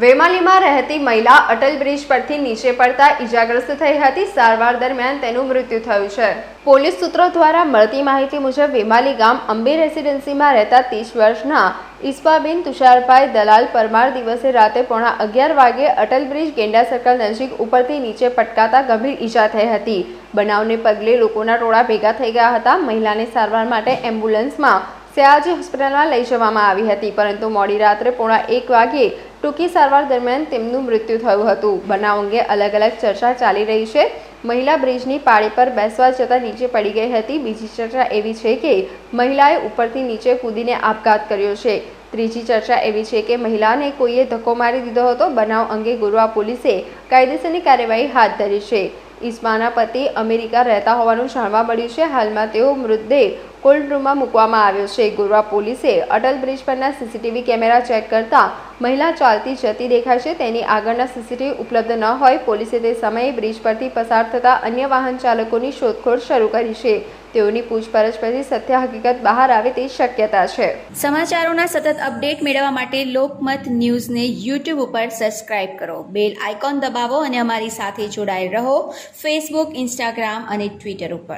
વેમાલીમાં રહેતી મહિલા અટલ બ્રિજ પરથી નીચે પડતા ઈજાગ્રસ્ત થઈ હતી. સારવાર દરમિયાન તેનું મૃત્યુ થયું છે. પોલીસ સૂત્રો દ્વારા મળતી માહિતી મુજબ વેમાલી ગામ અંબે રેસિડેન્સીમાં રહેતા ત્રીસ વર્ષના ઈસ્પાબેન તુષારભાઈ દલાલ પરમાર દિવસે રાતે પોણા અગિયાર વાગે અટલ બ્રિજ ગેંડા સર્કલ નજીક ઉપરથી નીચે પટકાતા ગંભીર ઈજા થઈ હતી. બનાવને પગલે લોકોના ટોળા ભેગા થઈ ગયા હતા. મહિલાને સારવાર માટે એમ્બ્યુલન્સમાં સયાજી હોસ્પિટલમાં લઈ જવામાં આવી હતી, પરંતુ મોડી રાત્રે પોણા એક વાગ્યે ટૂંકી સારવાર દરમિયાન તેમનું મૃત્યુ થયું હતું. બનાવ અંગે અલગ અલગ ચર્ચા ચાલી રહી છે. મહિલા બ્રિજની પાળી પર બેસવા જતાં નીચે પડી ગઈ હતી. બીજી ચર્ચા એવી છે કે મહિલાએ ઉપરથી નીચે કૂદીને આપઘાત કર્યો છે. ત્રીજી ચર્ચા એવી છે કે મહિલાને કોઈએ ધક્કો મારી દીધો હતો. બનાવ અંગે ગુરવા પોલીસે કાયદેસરની કાર્યવાહી હાથ ધરી છે. ઈસ્માના પતિ અમેરિકા રહેતા હોવાનું જાણવા મળ્યું છે. હાલમાં તેઓ મૃતદેહ કોલ્ડ રૂમમાં મૂકવામાં આવ્યો છે. ગોરવા પોલીસે અટલ બ્રિજ પરના સીસીટીવી કેમેરા ચેક કરતા મહિલા ચાલતી જતી દેખાય છે. તેની આગળના સીસીટીવી ઉપલબ્ધ ન હોય પોલીસે તે સમયે બ્રિજ પરથી પસાર થતા અન્ય વાહન ચાલકોની શોધખોળ શરૂ કરી છે. તેઓની પૂછપરછ પછી સત્ય હકીકત બહાર આવે તે શક્યતા છે. સમાચારોના સતત અપડેટ મેળવવા માટે લોકમત ન્યૂઝને યુટ્યુબ ઉપર સબસ્ક્રાઇબ કરો. બેલ આઇકોન દબાવો અને અમારી સાથે જોડાયેલ રહો. ફેસબુક ઇન્સ્ટાગ્રામ અને ટ્વિટર ઉપર.